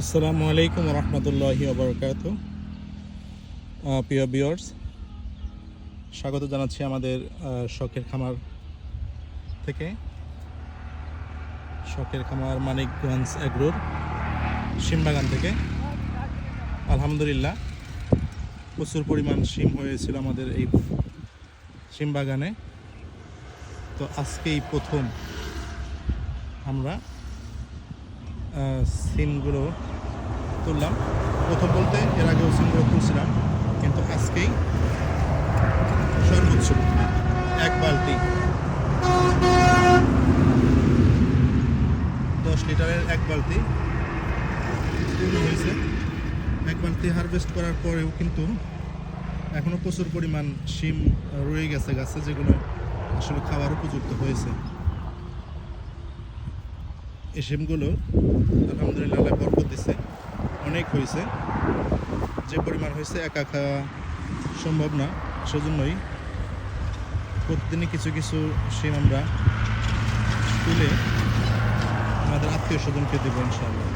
আসসালামু আলাইকুম রহমতুল্লাহি আবরকাত প্রিয় বিয়ার্স স্বাগত জানাচ্ছি আমাদের শখের খামার থেকে। শখের খামার মানিকগঞ্জ এগ্রোর শিমবাগান থেকে। আলহামদুলিল্লাহ, প্রচুর পরিমাণ শিম হয়েছিল আমাদের এই শিমবাগানে। তো আজকেই প্রথম আমরা আহ, সিমগুলো তুললাম। প্রথম বলতে এর আগেও সিমগুলো তুলছিলাম কিন্তু আজকেই সর্বোচ্চ এক বালতি। দশ লিটারের এক বালতি হয়েছে। এক বালতি হারভেস্ট করার পরেও কিন্তু এখনও প্রচুর পরিমাণ শিম রয়ে গেছে গাছে যেগুলো আসলে খাওয়ার উপযুক্ত হয়েছে। এই শিমগুলো আলহামদুলিল্লাহ বরকত দিছে। অনেক হয়েছে। যে পরিমাণ হয়েছে একা খাওয়া সম্ভব না, সেজন্যই প্রতিদিনই কিছু কিছু সিম আমরা তুলে আমাদের আত্মীয় স্বজনকে দেবো ইনশাআল্লাহ।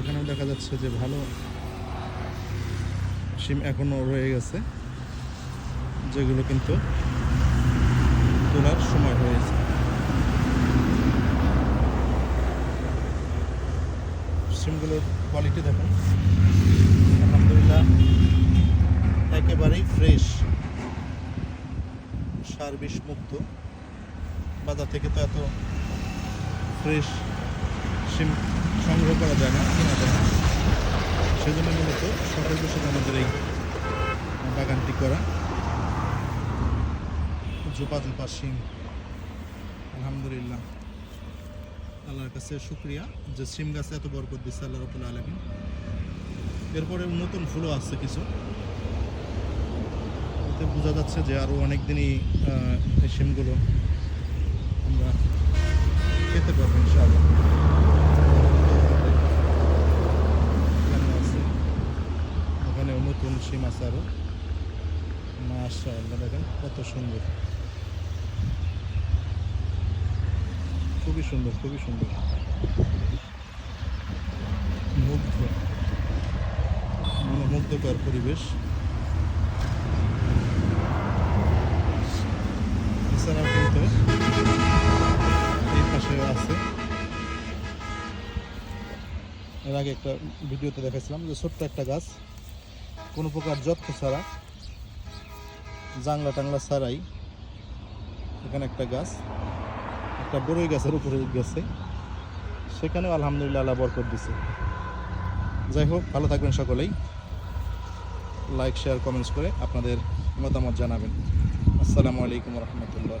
এখানেও দেখা যাচ্ছে যে ভালো সিম এখনও রয়ে গেছে, যেগুলো কিন্তু তোলার সময় হয়েছে সিমগুলোর কোয়ালিটি দেখুন। আলহামদুলিল্লাহ, একেবারেই ফ্রেশ সার বিষ মুক্ত বাজার থেকে তো এত ফ্রেশ সিম সংগ্রহ করা যায় না, কেনা যায় না। সেজন্য মূলত সকল বছর আমাদের এই বাগানটি করা। জোপা জোপা সিম আলহামদুলিল্লাহ। আল্লাহর কাছে শুক্রিয়া যে সিম গাছে এত বরকত দিচ্ছে আল্লাহ রবুল আলমিন। এরপরে নতুন ফুলও আসছে কিছু। এতে বোঝা যাচ্ছে যে আরও অনেক দিনই এই সিমগুলো আমরা খেতে পারব ইনশাআল্লাহ। ওখানেও নতুন সিম আছে আরও মাশাআল্লাহ দেখেন, কত সুন্দর। খুবই সুন্দর খুবই সুন্দর। মুগ্ধ। মনোমুগ্ধকর পরিবেশ। এছাড়াও কিন্তু এই পাশে আছে। এর আগে একটা ভিডিওতে দেখাছিলাম যে ছোট্ট একটা গাছ, কোনো প্রকার যত্ন ছাড়া জাংলা টাংলা ছাড়াই এখানে একটা গাছ। একটা বড়ই গাছের উপরে গেছে। সেখানেও আলহামদুলিল্লাহ আল্লাহ বরকত দিছে। যাই হোক, ভালো থাকবেন সকলেই। লাইক শেয়ার কমেন্টস করে আপনাদের মতামত জানাবেন। আসসালামু আলাইকুম রহমতুল্লাহ